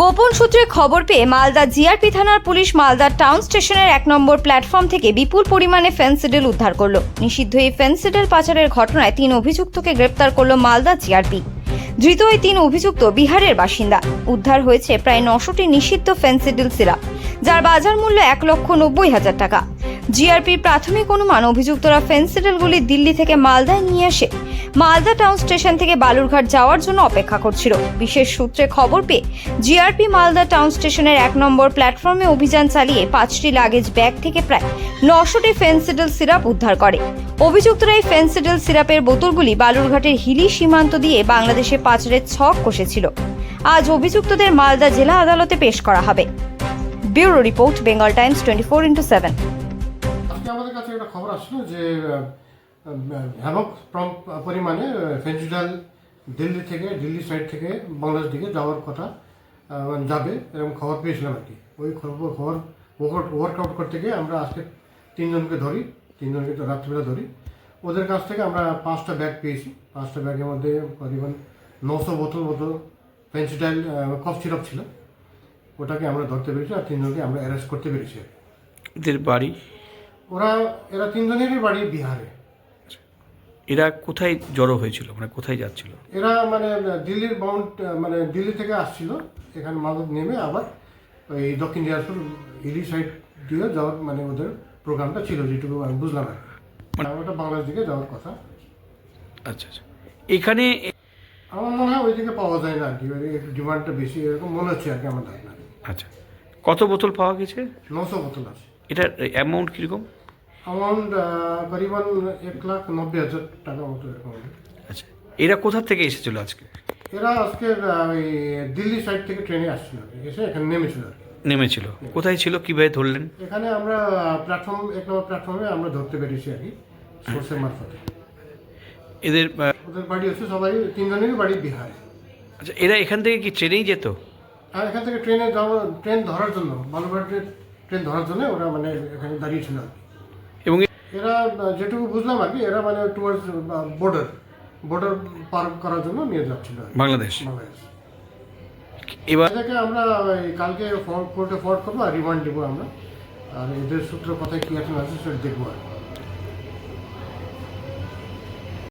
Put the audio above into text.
গোপন সূত্রে খবর পেয়ে মালদা জিআরপি থানার পুলিশ মালদা টাউন স্টেশনের এক নম্বর প্ল্যাটফর্ম থেকে বিপুল পরিমাণে ফেন্সিডেল উদ্ধার করল। নিষিদ্ধ এই ফেন্সিডেল পাচারের ঘটনায় তিন অভিযুক্তকে গ্রেপ্তার করল মালদা জিআরপি। ধৃত এই তিন অভিযুক্ত বিহারের বাসিন্দা। উদ্ধার হয়েছে প্রায় নশোটি নিষিদ্ধ ফেন্সিডিল সিরাপ, যার বাজার মূল্য এক লক্ষ নব্বই হাজার টাকা। জিআরপির প্রাথমিক অনুমান অভিযুক্তরা ফেন্সিডিলগুলি দিল্লি থেকে মালদায় নিয়ে আসে। মালদা টাউন স্টেশন থেকে বালুরঘাট যাওয়ার জন্য অপেক্ষা করছিল। বিশেষ সূত্রে খবর পেয়ে জিআরপি মালদা টাউন স্টেশনের এক নম্বর প্ল্যাটফর্মে অভিযান চালিয়ে পাঁচটি লাগেজ ব্যাগ থেকে প্রায় নশোটি ফেন্সিডল সিরাপ উদ্ধার করে। অভিযুক্তরা এই ফেন্সিডল সিরাপের বোতলগুলি বালুরঘাটের হিলি সীমান্ত দিয়ে বাংলাদেশে পাচারের ছক কষেছিল। আজ অভিযুক্তদের মালদা জেলা আদালতে পেশ করা হবে। Bureau report Bengal Times twenty four into seven কাছে একটা খবর আসলো যে হ্যামক পরিমাণে ফেন্সিডাল দিল্লি থেকে, দিল্লি সাইড থেকে, বাংলাদেশ দিকে যাওয়ার কথা মানে যাবে এরকম খবর পেয়েছিলাম আর কি। ওই খবর খবর ওয়ার্কআউট করতে গিয়ে আমরা আজকে তিনজনকে ধরি, তিনজনকে তো রাত্রিবেলা ধরি। ওদের কাছ থেকে আমরা পাঁচটা ব্যাগ পেয়েছি। পাঁচটা ব্যাগের মধ্যে করিবন নশো বোতল মতো ফেন্সিডাল কফ সিরাপ ছিল। ওটাকে আমরা ধরতে পেরেছি আর তিনজনকে আমরা অ্যারেস্ট করতে পেরেছি এদের বাড়ি? ওরা এরা তিনজনেরই বাড়ি বিহারে। এরা কোথায় জড়ো হয়েছিল? মানে কোথায় যাচ্ছিল? এরা মানে দিল্লির বাউন্ড মানে দিল্লি থেকে আসছিল। এখানে মাদক নেমে আবার ওই দক্ষিণ দিনাজপুর হিলি সাইড দিয়ে যাওয়ার মানে ওদের প্রোগ্রামটা ছিল যেটুকু আমি বুঝলাম আর মানে- ওটা বাংলাদেশ দিকে যাওয়ার কথা। আচ্ছা আচ্ছা। এখানে আমার মনে হয় ওইদিকে পাওয়া যায় না আর কি। ডিমান্ডটা বেশি এরকম মনে হচ্ছে আর কি আমার ধারণা। আচ্ছা। কত বোতল পাওয়া গেছে? নশো বোতল আছে। এটার অ্যামাউন্ট কীরকম? অ্যামাউন্ট করিবান এক লাখ নব্বই হাজার টাকা মতো এরকম আচ্ছা এরা কোথা থেকে এসেছিল আজকে? এরা আজকে ওই দিল্লি সাইড থেকে ট্রেনে আসছিল। এসে এখানে নেমেছিল নেমেছিল। কোথায় ছিল? কীভাবে ধরলেন? এখানে আমরা প্ল্যাটফর্ম এক নম্বর প্ল্যাটফর্মে আমরা ধরতে পেরেছি আর কি সোর্সের মারফতে। এদের ওদের বাড়ি হচ্ছে সবাই তিনজনেরই বাড়ি বিহারে। আচ্ছা এরা এখান থেকে কি ট্রেনেই যেত? আর এখান থেকে ট্রেনে ট্রেন ধরার জন্য বালুরঘাটের ট্রেন ধরার জন্য ওরা মানে এখানে দাঁড়িয়েছিল আর কি। এবং এরা যেটুকু বুঝলাম আর কি এরা মানে টুয়ার্ডস বর্ডার বর্ডার পার করার জন্য নিয়ে যাচ্ছিল বাংলাদেশ। বাংলাদেশ। এবার এটাকে আমরা কালকে কোর্টে ফরওয়ার্ড করব আর রিমান্ড দেবো আমরা। আর এদের সূত্র কথায় কী আছে না আছে সেটা দেখব আর।